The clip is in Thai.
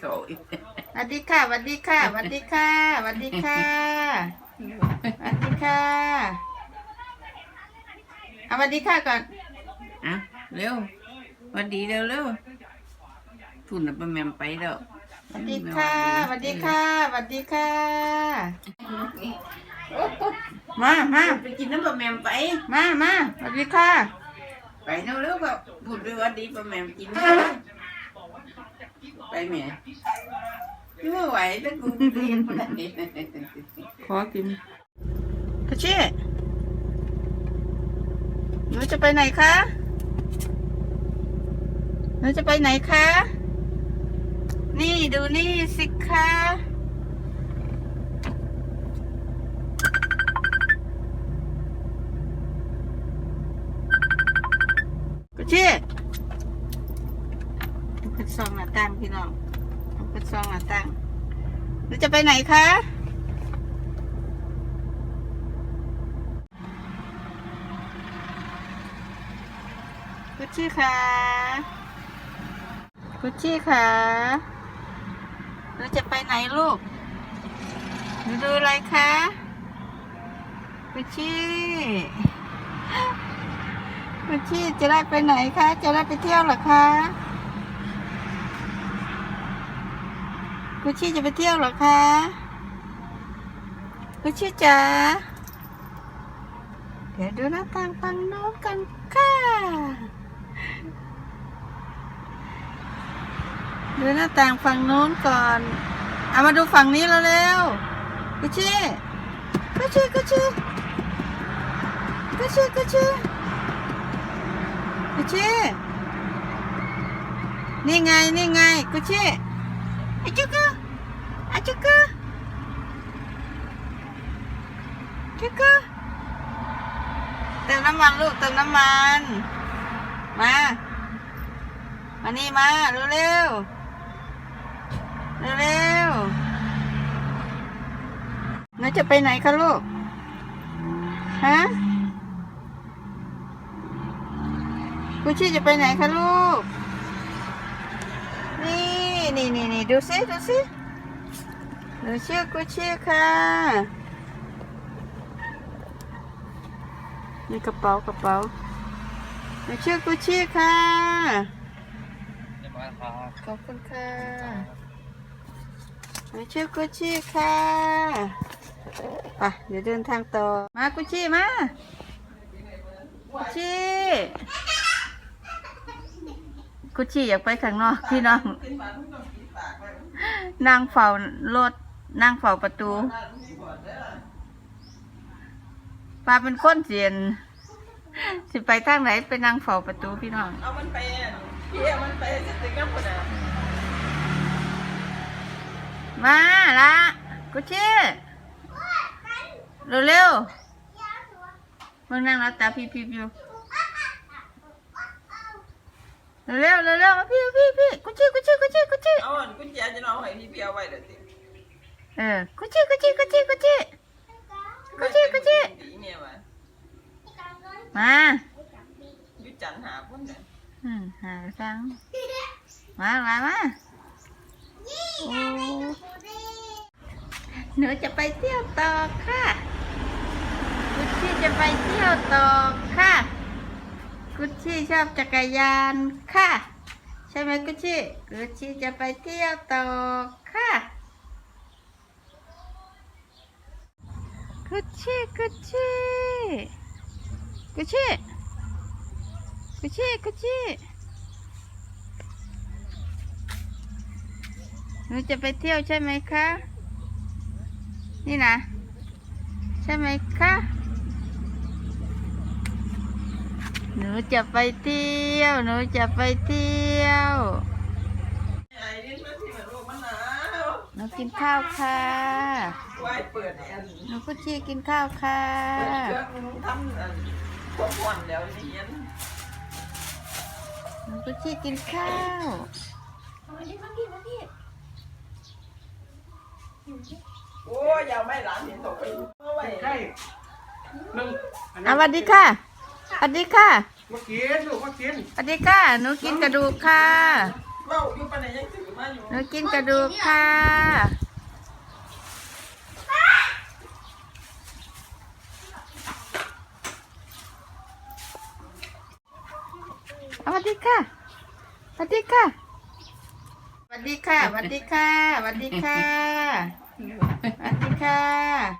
เขาอีกสวัสดีค่ะสวัสดีค่ะสวัสดีค่ะสวัสดีค่ะสวัสดีค่ะเอาสวัสดีค่ะก่อนอะเร็วหวันดีเร็วเร็วทุนน่ะป้าแมมไปแล้วสวัสดีค่ะสวัสดีค่ะสวัสดีค่ะ มามาไปกินน้ำป้าแมมไป มามาสวัสดีค่ะไปเร็วเร็วก็พูดไปหวันดีป้าแมมกินไป แม่ไม่ไหวแล้วกูเรียนไปไหนขอกินกระเช่หนูจะไปไหนคะหนูจะไปไหนคะ นี่ดูนี่สิคะกระเช่กระ ซองหน้าต่างพี่น้องกระซองหน้าต่างหนูจะไปไหนคะกุชชี่ค่ะกุชชี่ค่ะหนูจะไปไหนลูกหนูดูอะไรคะกุชชี่กุชชี่จะได้ไปไหนคะ จะได้ไปเที่ยวหรอคะ กุชชี่จะไปเที่ยวหรอคะกุชชี่จ๋าเดี๋ยวดูหน้าต่างฝั่งโน้นกันค่ะดูหน้าต่างฝั่งโน้นก่อนเอามาดูฝั่งนี้แล้วเร็วกุชี่กุชี่กุชี่กุชี่กุชี่กุชี่นี่ไง นี่ไงกุชี่ อาจุกอาจุกุจุกเติมน้ำมันลูกเติมน้ำมัน มา มานี่มาเร็วเร็วเร็วเร็วๆหนูจะไปไหนคะลูก ฮะกุชชี่จะไปไหนคะลูก นี่ นี่นี่นี่ดูสิดูสิหนูชื่อกุชชี่ค่ะนี่กระเป๋ากระเป๋าหนูชื่อกุชชี่ค่ะเรียบร้อยครับขอบคุณค่ะหนูชื่อกุชชี่ค่ะไปเดี๋ยวเดินทางต่อมากุชชี่มากุชชี่ กุชชี่อยากไปข้างนอกพี่น้องนั่งเฝ้ารถนั่งเฝ้าประตูปลาเป็นคนเสียน สิไปทางไหนไปนั่งเฝ้าประตูพี่น้องเอามันไปเพี้ยมันไปสติ๊กเกอร์คนน่ะมาละกุชชี่เร็วๆมึงนั่งรับตาพี่พี่พี่ เร็วๆเร็วๆมาพี่พี่พี่กุชชี่กุชชี่กุชชี่กุชชี่เอาอันกุญแจจะน้องให้พี่เพียวไว้เดี๋ยวสิเออกุชชี่กุชชี่กุชชี่กุชชี่กุชชี่กุชชี่ดีเนี่ยมามายุจันหาพุ่นเนี่ยอืมหาจังมามามาโอ้หนูจะไปเที่ยวต่อค่ะกุชชี่จะไปเที่ยวต่อค่ะ กุชชี่ชอบจักรยานค่ะ ใช่ไหมกุชชี่กุชชี่จะไปเที่ยวต่อค่ะกุชชี่กุชชี่กุชชี่กุชชี่กุชชี่หนูจะไปเที่ยวใช่ไหมคะ นี่นะ ใช่ไหมคะ หนูจะไปเที่ยว หนูจะไปเที่ยวไอ้นี่มันที่เหมือนลูกมะนาวหนูกินข้าวค่ะไว้เปิดแอนหนูกุชชี่กินข้าวค่ะเปิดเครื่องทำอันพวกผ่อนแล้วเรียนหนูกุชชี่กินข้าวโอ้ยอยาวไม่หลานเห็นตกไปเอาไว้ ใกล้หนึ่งอันอะนี้สวัสดีค่ะ สวัสดีค่ะมากินลูกมากินสวัสดีค่ะ หนูกินกระดูกค่ะ เล่าอยู่ปานไนยังถือมาอยู่หนูกินกระดูกค่ะ สวัสดีค่ะ สวัสดีค่ะ สวัสดีค่ะ สวัสดีค่ะ สวัสดีค่ะ สวัสดีค่ะ